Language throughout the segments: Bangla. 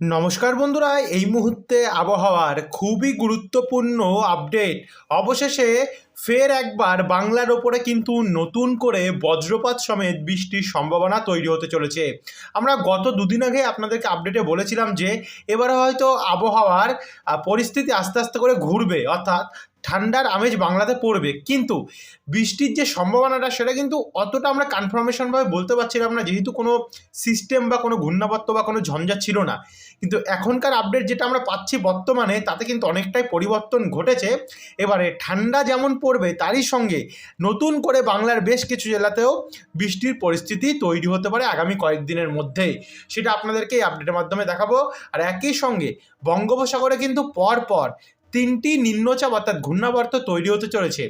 নমস্কার বন্ধুরা, এই মুহূর্তে আবহাওয়ার খুবই গুরুত্বপূর্ণ আপডেট। অবশেষে ফের একবার বাংলার ওপরে কিন্তু নতুন করে বজ্রপাত সমেত বৃষ্টির সম্ভাবনা তৈরি হতে চলেছে। আমরা গত দুদিন আগে আপনাদেরকে আপডেটে বলেছিলাম যে, এবারে হয়তো আবহাওয়ার পরিস্থিতি আস্তে আস্তে করে ঘুরবে, অর্থাৎ ঠান্ডার আমেজ বাংলাতে পড়বে। কিন্তু বৃষ্টির যে সম্ভাবনাটা, সেটা কিন্তু অতটা আমরা কনফার্মেশনভাবে বলতে পারছিলাম না, যেহেতু কোনো সিস্টেম বা কোনো ঘূর্ণাবর্ত বা কোনো ঝঞ্ঝা ছিল না। কিন্তু এখনকার আপডেট যেটা আমরা পাচ্ছি বর্তমানে, তাতে কিন্তু অনেকটাই পরিবর্তন ঘটেছে। এবারে ঠান্ডা যেমন পড়বে, তারই সঙ্গে নতুন করে বাংলার বেশ কিছু জেলাতেও বৃষ্টির পরিস্থিতি তৈরি হতে পারে আগামী কয়েকদিনের মধ্যেই। সেটা আপনাদেরকে এই আপডেটের মাধ্যমে দেখাবো। আর একই সঙ্গে বঙ্গোপসাগরে কিন্তু পর পর তিনটি নিম্নচাপ অর্থাৎ ঘূর্ণাবর্ত তৈরি হতে চলেছে।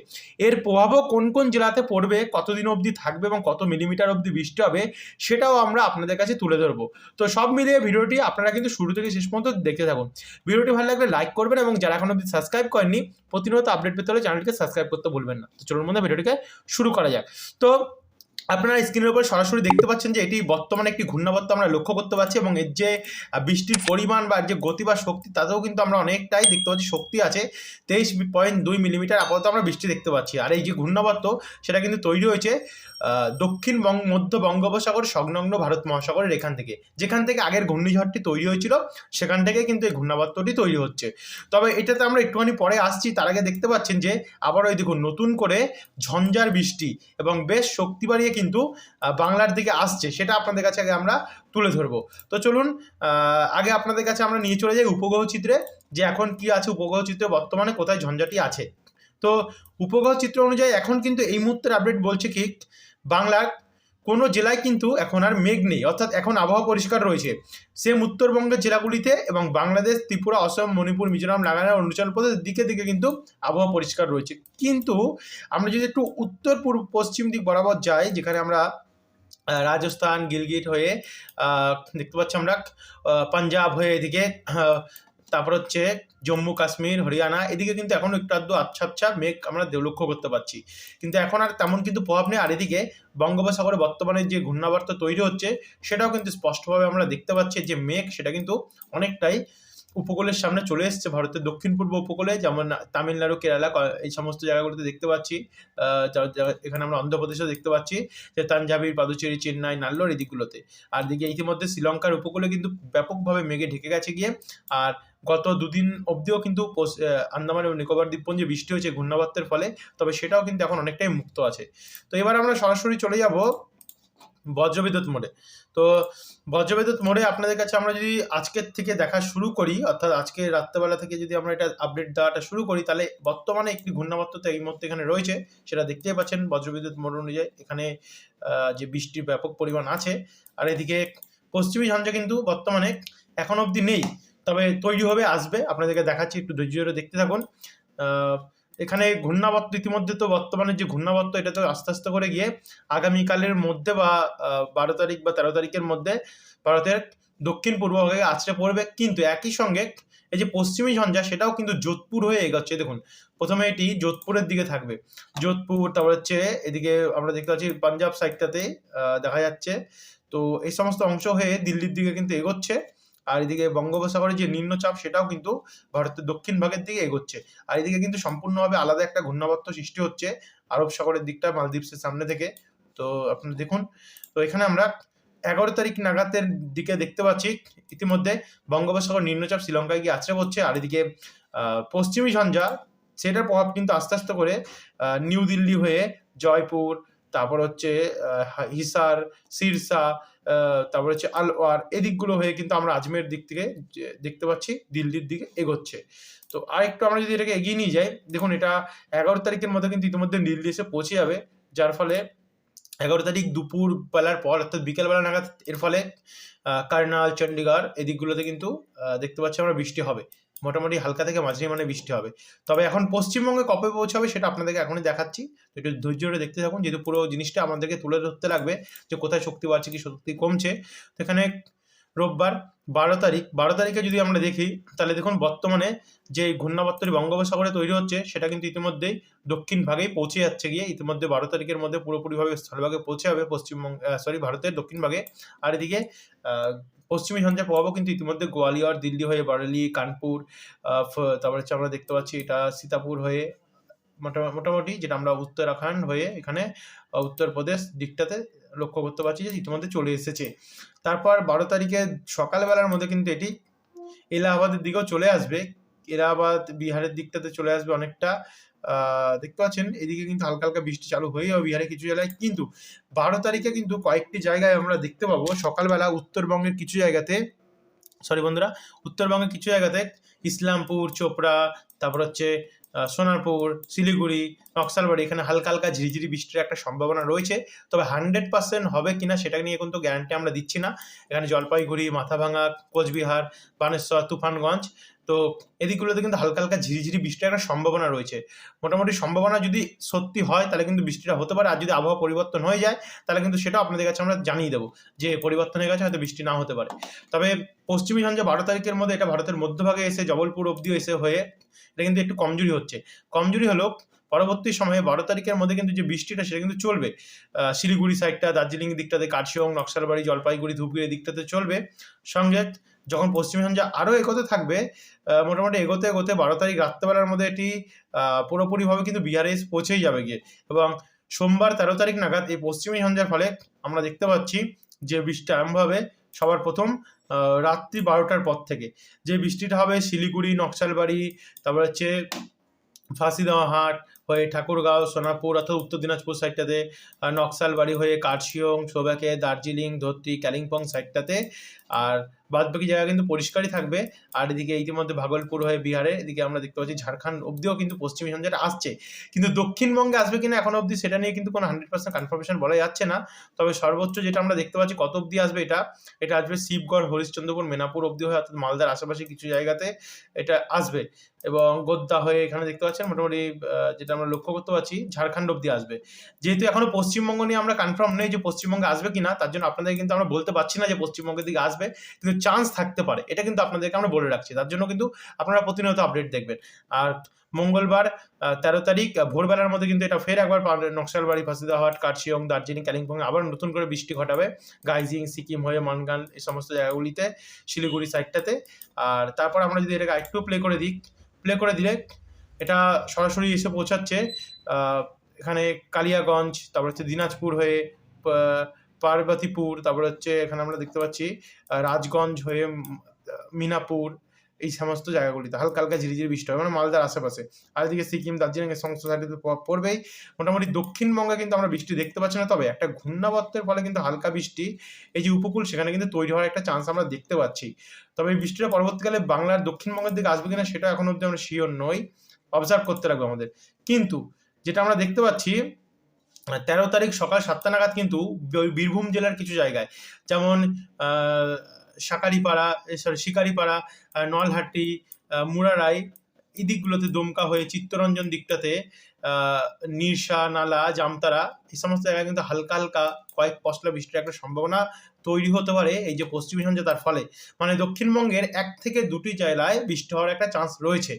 এর প্রভাবও কোন কোন জেলাতে পড়বে, কতদিন অবধি থাকবে এবং কত মিলিমিটার অবধি বৃষ্টি হবে, সেটাও আমরা আপনাদের কাছে তুলে ধরবো। তো সব মিলিয়ে ভিডিওটি আপনারা কিন্তু শুরু থেকে শেষ পর্যন্ত দেখতে থাকুন। ভিডিওটি ভালো লাগলে লাইক করবেন এবং যারা এখন অবধি সাবস্ক্রাইব করেননি, প্রতিনিয়ত আপডেট পেতে হলে চ্যানেলকে সাবস্ক্রাইব করতে ভুলবেন না। তো চলুন মধ্যে ভিডিওটিকে শুরু করা যাক। তো আপনারা স্ক্রিনের উপর সরাসরি দেখতে পাচ্ছেন যে এটি বর্তমানে একটি ঘূর্ণাবর্ত আমরা লক্ষ্য করতে পারছি এবং এর যে বৃষ্টির পরিমাণ বা যে গতি বা শক্তি, তাতেও কিন্তু আমরা অনেকটাই দেখতে পাচ্ছি শক্তি আছে। তেইশ পয়েন্ট দুই মিলিমিটার আপাতত আমরা বৃষ্টি দেখতে পাচ্ছি। আর এই যে ঘূর্ণাবর্ত, সেটা কিন্তু তৈরি হয়েছে। দক্ষিণ মধ্য বঙ্গোপসাগর, সংলগ্ন ভারত মহাসাগরের এখান থেকে। যেখান থেকে আগের ঘূর্ণিঝড়টি তৈরি হয়েছিল, সেখান থেকে কিন্তু এই ঘূর্ণাবর্তটি তৈরি হচ্ছে। তবে এটাতে আমরা একটুখানি পরে আসছি, তার আগে দেখতে পাচ্ছেন যে, আবার ওই দেখুন, নতুন করে ঝঞ্ঝার বৃষ্টি এবং বেশ শক্তি বাড়িয়ে কিন্তু বাংলার দিকে আসছে। সেটা আপনাদের কাছে আগে আমরা তুলে ধরবো। তো চলুন আগে আপনাদের কাছে আমরা নিয়ে চলে যাই উপগ্রহ চিত্রে যে এখন কি আছে উপগ্রহ চিত্রে বর্তমানে কোথায় ঝঞ্ঝাটি আছে। তো উপগ্রহ চিত্র অনুযায়ী এখন কিন্তু এই মুহূর্তের আপডেট বলছে কি বাংলার কোনো জেলায় কিন্তু এখন আর মেঘ নেই। অর্থাৎ এখন আবহাওয়া পরিষ্কার রয়েছে। সেম উত্তরবঙ্গের জেলাগুলিতে এবং বাংলাদেশ, ত্রিপুরা, অসম, মণিপুর, মিজোরাম, নাগাল্যান্ড, অরুণাচল প্রদেশ দিকে দিকে কিন্তু আবহাওয়া পরিষ্কার রয়েছে। কিন্তু আমরা যদি একটু উত্তর পূর্ব, পশ্চিম দিক বরাবর যাই, যেখানে আমরা রাজস্থান, গিলগিট হয়ে দেখতে পাচ্ছি আমরা পাঞ্জাব হয়ে এদিকে তারপর হচ্ছে জম্মু, কাশ্মীর, হরিয়ানা, এদিকে কিন্তু এখন একটু আধটু আচ্ছা আচ্ছা মেঘ আমরা লক্ষ্য করতে পারছি। কিন্তু এখন আর তেমন কিন্তু প্রভাব নেই। আর এদিকে বঙ্গোপসাগরে বর্তমানে যে ঘূর্ণাবর্ত তৈরি হচ্ছে, সেটাও কিন্তু স্পষ্টভাবে আমরা দেখতে পাচ্ছি যে মেঘ, সেটা কিন্তু অনেকটাই উপকূলের সামনে চলে এসছে ভারতের দক্ষিণ পূর্ব উপকূলে, যেমন তামিলনাড়ু, কেরালা এই সমস্ত জায়গাগুলোতে দেখতে পাচ্ছি। এখানে আমরা অন্ধ্রপ্রদেশেও দেখতে পাচ্ছি যে তাঞ্জাবির পাদুচেরি, চেন্নাই, নাল্লোর এই দিকগুলোতে আর দিকে ইতিমধ্যে শ্রীলঙ্কার উপকূলে কিন্তু ব্যাপকভাবে মেঘে ঢেকে গেছে গিয়ে, আর গত দুদিন অবধিও কিন্তু আন্দামান এবং নিকোবর দ্বীপপুঞ্জে বৃষ্টি হয়েছে ঘূর্ণাবর্তের ফলে, তবে সেটাও কিন্তু এখন অনেকটাই মুক্ত আছে। তো এবার আমরা সরাসরি চলে যাব বজ্রবিদ্যুৎ মোড়ে। তো বজ্রবিদ্যুৎ মোড়ে আপনাদের কাছে আমরা যদি আজকের থেকে দেখা শুরু করি, অর্থাৎ আজকে রাত্রেবেলা থেকে যদি আমরা এটা আপডেট দেওয়াটা শুরু করি, তাহলে বর্তমানে একটি ঘূর্ণাবর্ত তো এই মুহূর্তে এখানে রয়েছে, সেটা দেখতেই পাচ্ছেন বজ্রবিদ্যুৎ মোড় অনুযায়ী এখানে যে বৃষ্টির ব্যাপক পরিমাণ আছে, আর এদিকে পশ্চিমী ঝঞ্ঝা কিন্তু বর্তমানে এখন অবধি নেই, তবে তৈরি হবে, আসবে, আপনাদেরকে দেখাচ্ছি, একটু ধৈর্য ধরে দেখতে থাকুন। এখানে ঘূর্ণাবর্ত, ইতিমধ্যে তো বর্তমানে যে ঘূর্ণাবর্ত, এটা তো আস্তে আস্তে করে গিয়ে আগামীকালের মধ্যে বা বারো তারিখ বা তেরো তারিখের মধ্যে ভারতের দক্ষিণ পূর্ব ভাগে আছড়ে পড়বে। কিন্তু একই সঙ্গে এই যে পশ্চিমী ঝঞ্ঝা, সেটাও কিন্তু যোধপুর হয়ে এগোচ্ছে। দেখুন, প্রথমে এটি যোধপুরের দিকে থাকবে। যোধপুর, তারপর হচ্ছে এদিকে আমরা দেখতে পাচ্ছি পাঞ্জাব সাইডটাতে দেখা যাচ্ছে। তো এই সমস্ত অংশ হয়ে দিল্লির দিকে কিন্তু এগোচ্ছে। আর এদিকে বঙ্গোপসাগরের যে নিম্নচাপ সেটাও কিন্তু ভারতের দক্ষিণ ভাগের দিকে এগোচ্ছে। আর এদিকে কিন্তু সম্পূর্ণভাবে আলাদা একটা ঘূর্ণাবর্ত সৃষ্টি হচ্ছে আরব সাগরের দিকটা, মালদ্বীপসের সামনে থেকে। তো আপনারা দেখুন, তো এখানে আমরা এগারো তারিখ নাগাদের দিকে দেখতে পাচ্ছি, ইতিমধ্যে বঙ্গোপসাগর নিম্নচাপ শ্রীলঙ্কায় গিয়ে আছড়ে পড়ছে। আর এদিকে পশ্চিমী ঝঞ্ঝা, সেটার প্রভাব কিন্তু আস্তে আস্তে করে নিউ দিল্লি হয়ে জয়পুর, তারপর হচ্ছে হিসার, সিরসা তারপর হচ্ছে আলওয়ার এদিকগুলো হয়ে কিন্তু আমরা আজমের দিক থেকে দেখতে পাচ্ছি, দিল্লির দিকে এগোচ্ছে। তো আর একটু আমরা যদি এটাকে এগিয়ে নিয়ে যাই, দেখুন এটা এগারো তারিখের মধ্যে কিন্তু ইতিমধ্যে দিল্লি এসে পৌঁছে যাবে, যার ফলে এগারো তারিখ দুপুর বেলার পর, অর্থাৎ বিকেলবেলা নাগাদ, এর ফলে কার্নাল চণ্ডীগড় এদিকগুলোতে কিন্তু দেখতে পাচ্ছি আমরা বৃষ্টি হবে। মোটামুটি হালকা থেকে মাঝারি মানে বৃষ্টি হবে। তবে এখন পশ্চিমবঙ্গে কবে পৌঁছাবে সেটা আপনাদেরকে এখনই দেখাচ্ছি। একটু ধৈর্য ধরে দেখতে থাকুন, যেহেতু পুরো জিনিসটা আমাদেরকে তুলে ধরতে লাগবে যে কোথায় শক্তি বাড়ছে, কি শক্তি কমছে। তো এখানে রোববার বারো তারিখ, বারো তারিখে যদি আমরা দেখি, তাহলে দেখুন বর্তমানে যে ঘূর্ণাবর্তটি বঙ্গোপসাগরে তৈরি হচ্ছে, সেটা কিন্তু ইতিমধ্যেই দক্ষিণ ভাগেই পৌঁছে যাচ্ছে গিয়ে, ইতিমধ্যে বারো তারিখের মধ্যে পুরোপুরিভাবে স্থলভাগে পৌঁছে হবে পশ্চিমবঙ্গ সরি ভারতের দক্ষিণ ভাগে। আর এদিকে পশ্চিমী ঝঞ্ঝার প্রভাবও কিন্তু ইতিমধ্যে গোয়ালিয়র, দিল্লি হয়ে বারেলি, কানপুর তারপরে হচ্ছে আমরা দেখতে পাচ্ছি এটা সীতাপুর হয়ে মোটা- মোটামুটি, যেটা আমরা উত্তরাখণ্ড হয়ে এখানে উত্তরপ্রদেশ দিকটাতে লক্ষ্য করতে পারছি যে ইতিমধ্যে চলে এসেছে। তারপর বারো তারিখে সকালবেলার মধ্যে কিন্তু এটি এলাহাবাদের দিকেও চলে আসবে। এলাহাবাদ বিহারের দিকটাতে চলে আসবে অনেকটা। দেখতে পাচ্ছেন, এদিকে কিন্তু হালকা হালকা বৃষ্টি চালু হয়ে যাবে বিহারে কিছু জায়গায় কিন্তু বারো তারিখে কিন্তু কয়েকটি জায়গায় আমরা দেখতে পাবো। সকালবেলা উত্তরবঙ্গের কিছু জায়গাতে সরি বন্ধুরা, উত্তরবঙ্গের কিছু জায়গাতে ইসলামপুর, চোপড়া, তারপর হচ্ছে সোনারপুর, শিলিগুড়ি, নকশালবাড়ি, এখানে হালকা হালকা ঝিরিঝিরি বৃষ্টির একটা সম্ভাবনা রয়েছে। তবে হান্ড্রেড পার্সেন্ট হবে কিনা সেটা নিয়ে কিন্তু গ্যারান্টি আমরা দিচ্ছি না। এখানে জলপাইগুড়ি মাথাভাঙা কোচবিহার, বানেশ্বর, তুফানগঞ্জ তো এদিকগুলোতে কিন্তু হালকা হালকা ঝিরিঝিরি বৃষ্টির একটা সম্ভাবনা রয়েছে। মোটামুটি সম্ভাবনা যদি সত্যি হয়, তাহলে কিন্তু বৃষ্টিটা হতে পারে। আর যদি আবহাওয়া পরিবর্তন হয়ে যায়, তাহলে কিন্তু সেটা আপনাদের কাছে আমরা জানিয়ে দেবো যে পরিবর্তন হয়ে গেছে হয়তো বৃষ্টি না হতে পারে। তবে পশ্চিমী ঝঞ্ঝা বারো তারিখের মধ্যে এটা ভারতের মধ্যভাগে এসে, জবলপুর অবধি এসে হয়ে এটা কিন্তু একটু কমজোরি হচ্ছে। কমজোরি হলো পরবর্তী সময়ে বারো তারিখের মধ্যে কিন্তু যে বৃষ্টিটা, সেটা কিন্তু চলবে। শিলিগুড়ি সাইডটা দার্জিলিং দিকটাতে কার্শিয়ং, নকশালবাড়ি, জলপাইগুড়ি, ধূপগুড়ি দিকটাতে চলবে। সঙ্গে যখন পশ্চিমী ঝঞ্ঝা আরও এগোতে থাকবে মোটামুটি এগোতে এগোতে বারো তারিখ রাত্রেবেলার মধ্যে এটি পুরোপুরিভাবে কিন্তু বিহারে পৌঁছেই যাবে গিয়ে। এবং সোমবার তেরো তারিখ নাগাদ এই পশ্চিমী ঝঞ্ঝার ফলে আমরা দেখতে পাচ্ছি যে বৃষ্টি আরম্ভ হবে সবার প্রথম রাত্রি বারোটার পর থেকে। যে বৃষ্টিটা হবে শিলিগুড়ি, নকশালবাড়ি, তারপর হচ্ছে ফাঁসিদাওয়া হাট হয়ে ঠাকুরগাঁও, সোনারপুর অর্থাৎ উত্তর দিনাজপুর সাইডটাতে নকশালবাড়ি হয়ে কার্শিয়ং সোবাকে, দার্জিলিং, ধরতি কালিম্পং সাইডটাতে, আর বাদ বাকি জায়গা কিন্তু পরিষ্কারই থাকবে। আর এদিকে ইতিমধ্যে ভাগলপুর হয়ে বিহারে এদিকে আমরা দেখতে পাচ্ছি ঝাড়খণ্ড অবধিও কিন্তু পশ্চিমী ঝঞ্ঝাটা আসছে। কিন্তু দক্ষিণবঙ্গে আসবে কিনা এখন অবধি সেটা নিয়ে কিন্তু কোনো হান্ড্রেড পার্সেন্ট কনফার্মেশন বলা যাচ্ছে না। তবে সর্বোচ্চ যেটা আমরা দেখতে পাচ্ছি কত অবধি আসবে এটা এটা আসবে শিবগড়, হরিশ্চন্দ্রপুর, মেনাপুর অবধি হয়ে অর্থাৎ মালদার আশেপাশে কিছু জায়গাতে এটা আসবে। এবং গোদ্দা হয়ে এখানে দেখতে পাচ্ছেন মোটামুটি যেটা আমরা লক্ষ্য করতে পারছি ঝাড়খণ্ড অবধি আসবে। যেহেতু এখনও পশ্চিমবঙ্গ নিয়ে আমরা কনফার্ম নেই যে পশ্চিমবঙ্গে আসবে কিনা, তার জন্য আপনাদের কিন্তু আমরা বলতে পারছি না যে পশ্চিমবঙ্গের দিকে আসবে। কিন্তু চান্স থাকতে পারে। এটা কিন্তু আপনাদেরকে আমরা বলে রাখছি। তার জন্য কিন্তু আপনারা প্রতিনিয়ত আপডেট দেখবেন। আর মঙ্গলবার তেরো তারিখ ভোরবেলার মধ্যে কিন্তু এটা ফের একবার নকশালবাড়ি, ফাঁসিদাহাট, কার্শিয়ং, দার্জিলিং কালিম্পং আবার নতুন করে বৃষ্টি ঘটাবে। গাইজিং, সিকিম হয়ে মানগান এই সমস্ত জায়গাগুলিতে, শিলিগুড়ি সাইডটাতে আর তারপর আমরা যদি এটাকে একটু প্লে করে দিই প্লে করে দিলে এটা সরাসরি এসে পৌঁছাচ্ছে এখানে কালিয়াগঞ্জ, তারপর হচ্ছে দিনাজপুর হয়ে পার্বতীপুর, তারপর হচ্ছে এখানে আমরা দেখতে পাচ্ছি রাজগঞ্জ হয়ে মিনাপুর, এই সমস্ত জায়গাগুলিতে, হালকা হালকা ঝিরিঝিরি বৃষ্টি হবে মানে মালদার আশেপাশে। আর এদিকে সিকিম, দার্জিলিং এর সমস্ত সাইডে তো প- পড়বেই। মোটামুটি দক্ষিণবঙ্গে কিন্তু আমরা বৃষ্টি দেখতে পাচ্ছি না, তবে একটা ঘূর্ণাবর্তের ফলে কিন্তু হালকা বৃষ্টি, এই যে উপকূল, সেখানে কিন্তু তৈরি হওয়ার একটা চান্স আমরা দেখতে পাচ্ছি। তবে এই বৃষ্টিটা পরবর্তীকালে বাংলার দক্ষিণবঙ্গের দিকে আসবে কিনা, সেটা এখন অব্দি আমরা শিওর নই। অবজার্ভ করতে লাগবে আমাদের। কিন্তু, যেটা আমরা দেখতে পাচ্ছি তেরো তারিখ সকাল সাতটা নাগাদ কিন্তু বীরভূম জেলার কিছু জায়গায়, যেমন শাকারিপাড়া সরি শিকারিপাড়া নলহাটি মুরারাই, এই দিকগুলোতে দমকা হয়ে চিত্তরঞ্জন দিকটাতে নিরসা, নালা, জামতারা, এই সমস্ত জায়গায় কিন্তু হালকা হালকা কয়েক পশলা বৃষ্টির একটা সম্ভাবনা তৈরি হতে পারে এই যে পশ্চিমী তার ফলে। মানে দক্ষিণবঙ্গের এক থেকে দুটি জেলায় বৃষ্টি হওয়ার একটা চান্স রয়েছে।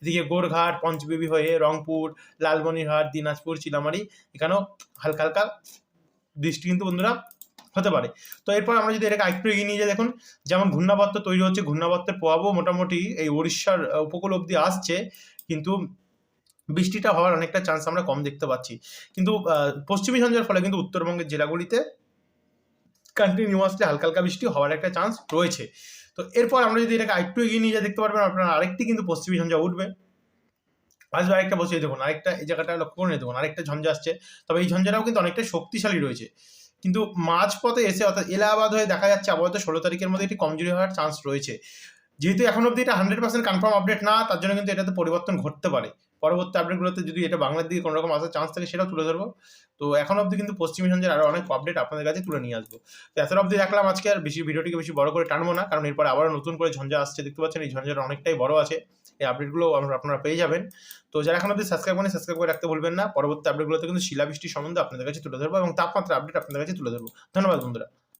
এদিকে গোরঘাট, পঞ্চবেবী হয়ে রংপুর, লালমনিরহাট, দিনাজপুর, চিলামারি, এখানেও হালকা হালকা বৃষ্টি কিন্তু বন্ধুরা হতে পারে। তো এরপর আমরা যদি এটাকে আরেকটু এগিয়ে নিয়ে যাই, দেখুন, যেমন ঘূর্ণাবর্ত তৈরি হচ্ছে, ঘূর্ণাবর্তের প্রভাবও মোটামুটি এই উড়িষ্যার উপকূল অবধি আসছে। কিন্তু বৃষ্টিটা হওয়ার অনেকটা চান্স আমরা কম দেখতে পাচ্ছি। কিন্তু পশ্চিমী ঝঞ্ঝার ফলে কিন্তু উত্তরবঙ্গের জেলাগুলিতে কন্টিনিউয়াসলি হালকা হালকা বৃষ্টি হওয়ার একটা চান্স রয়েছে। তো এরপর আমরা যদি এটাকে আরেকটু এগিয়ে নিয়ে যাই, দেখতে পারবেন আপনারা আরেকটি কিন্তু পশ্চিমী ঝঞ্ঝা উঠবে। আসবে আরেকটা বসিয়ে দেখুন, আরেকটা এই জায়গাটা লক্ষ্য করে নিয়ে দেখুন, আরেকটা ঝঞ্ঝা আসছে। তবে এই ঝঞ্ঝাটাও কিন্তু অনেকটা শক্তিশালী রয়েছে। কিন্তু মাঝপথে এসে অর্থাৎ এলাহাবাদ হয়ে দেখা যাচ্ছে আপাতত ষোলো তারিখের মধ্যে এটি কমজোরি হওয়ার চান্স রয়েছে। যেহেতু এখন অবধি এটা হান্ড্রেড পার্সেন্ট কনফার্ম আপডেট না, তার জন্য কিন্তু এটাতে পরিবর্তন ঘটতে পারে। পরবর্তী আপডেটগুলোতে যদি এটা বাংলার দিকে কোনো রকম আসার চান্স থাকে, সেটাও তুলে ধরবো। তো এখন অবধি কিন্তু পশ্চিম সঞ্জয়ের আরও অনেক আপডেট আপনাদের কাছে তুলে নিয়ে আসব। তো এত অবধি দেখলাম আজকে, আর বেশি ভিডিওটিকে বেশি বড় করে টানবো না, কারণ এরপর আবার নতুন করে ঝঞ্ঝা আসছে, দেখতে পাচ্ছেন এই ঝঞ্ঝাটা অনেকটাই বড় আছে। এই আপডেটগুলো আপনারা পেয়ে যাবেন। তো যারা এখন অবধি সাবস্ক্রাইব করেন সাবস্ক্রাইব করে রাখতে বলবেন না। পরবর্তী আপডেটগুলোতে কিন্তু শিলাবৃষ্টি সম্বন্ধে আপনাদের কাছে তুলে ধরবো এবং তাপমাত্রা আপডেট আপনাদের কাছে তুলে ধরবো। ধন্যবাদ বন্ধুরা।